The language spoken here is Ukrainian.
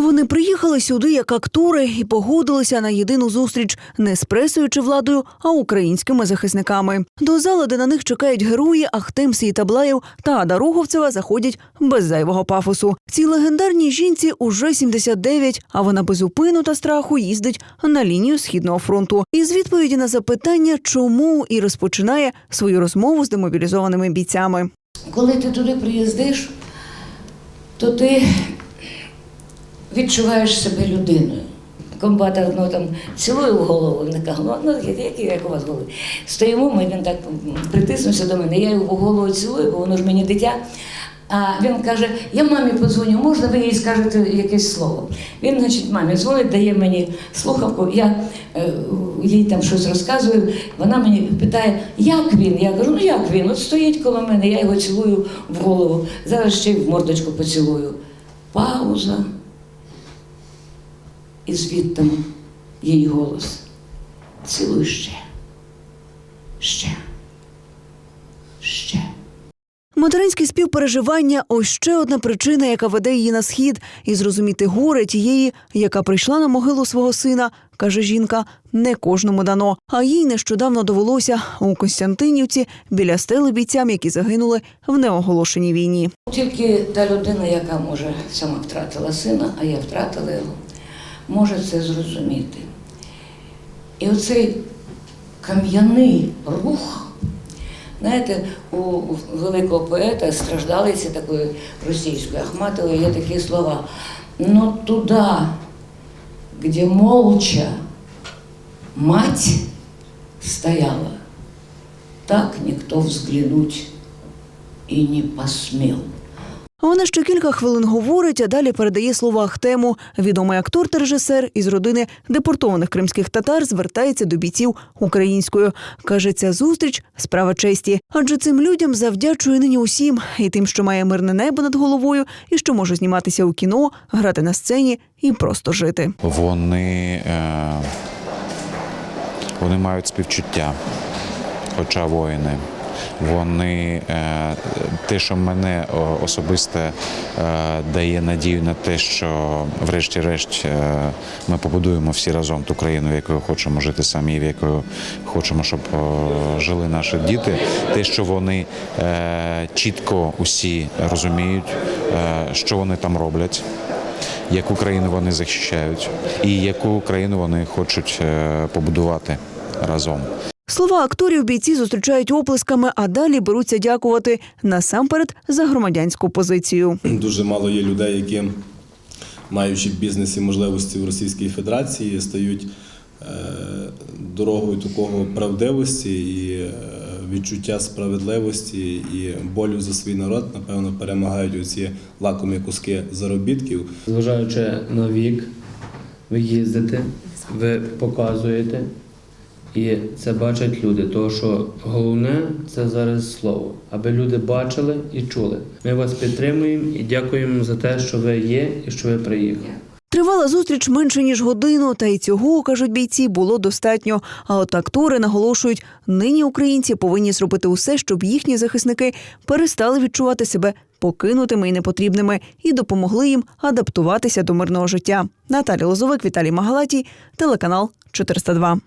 Вони приїхали сюди як актори і погодилися на єдину зустріч не з пресою чи владою, а українськими захисниками. До зали, де на них чекають герої Ахтем Сійтаблаєв та Ада Роговцева, заходять без зайвого пафосу. Цій легендарній жінці уже 79, а вона без упину та страху їздить на лінію східного фронту. Із відповіді на запитання, чому і розпочинає свою розмову з демобілізованими бійцями. Коли ти туди приїздиш, то ти відчуваєш себе людиною. Комбата ну, там цілую в голову, він каже, ну, ну як у вас голови. Стоїмо, ми, він так притиснувся до мене, я його в голову цілую, бо воно ж мені дитя. А він каже: я мамі подзвоню, можна ви їй скажете якесь слово. Він, значить, мамі дзвонить, дає мені слухавку, я е, їй там щось розказую. Вона мені питає, як він? Я кажу, ну як він? От стоїть коло мене, я його цілую в голову. Зараз ще й в мордочку поцілую. Пауза. І звідти її голос. Цілуй ще. Ще. Ще. Материнське співпереживання ось ще одна причина, яка веде її на схід, і зрозуміти горе тієї, яка прийшла на могилу свого сина, каже жінка, не кожному дано. А їй нещодавно довелося у Костянтинівці біля стели бійцям, які загинули в неоголошеній війні. Тільки та людина, яка може сама втратила сина, а я втратила його, може це зрозуміти. І оцей кам'яний рух, знаєте, у великого поета, страждалиці такої російської Ахматової, є такі слова. Но туда, где молча мать стояла, так никто взглянуть и не посмел. Вона ще кілька хвилин говорить, а далі передає слово Ахтему. Відомий актор та режисер із родини депортованих кримських татар звертається до бійців українською. Каже, ця зустріч справа честі, адже цим людям завдячує нині усім, і тим, що має мирне небо над головою, і що може зніматися у кіно, грати на сцені і просто жити. Вони, е, вони мають співчуття, хоча воїни. Вони е, те, що мене особисто е, дає надію на те, що врешті-решт е, ми побудуємо всі разом ту країну, в якою хочемо жити самі, в якою хочемо, щоб жили наші діти. Те, що вони чітко усі розуміють, що вони там роблять яку країну вони захищають, і яку країну вони хочуть побудувати разом. Слова акторів бійці зустрічають оплесками, а далі беруться дякувати насамперед за громадянську позицію. Дуже мало є людей, які, маючи в бізнесі можливості в Російській Федерації, стають е, дорогою такого правдивості і е, відчуття справедливості і болю за свій народ, напевно, перемагають оці лакомі куски заробітків. Зважаючи на вік, ви їздите, ви показуєте, і це бачать люди. Тому що головне це зараз слово, аби люди бачили і чули. Ми вас підтримуємо і дякуємо за те, що ви є і що ви приїхали. Тривала зустріч менше ніж годину, та й цього кажуть бійці було достатньо. А от актори наголошують, нині українці повинні зробити усе, щоб їхні захисники перестали відчувати себе покинутими і непотрібними, і допомогли їм адаптуватися до мирного життя. Наталя Лозовик, Віталій Магалатій, телеканал 402.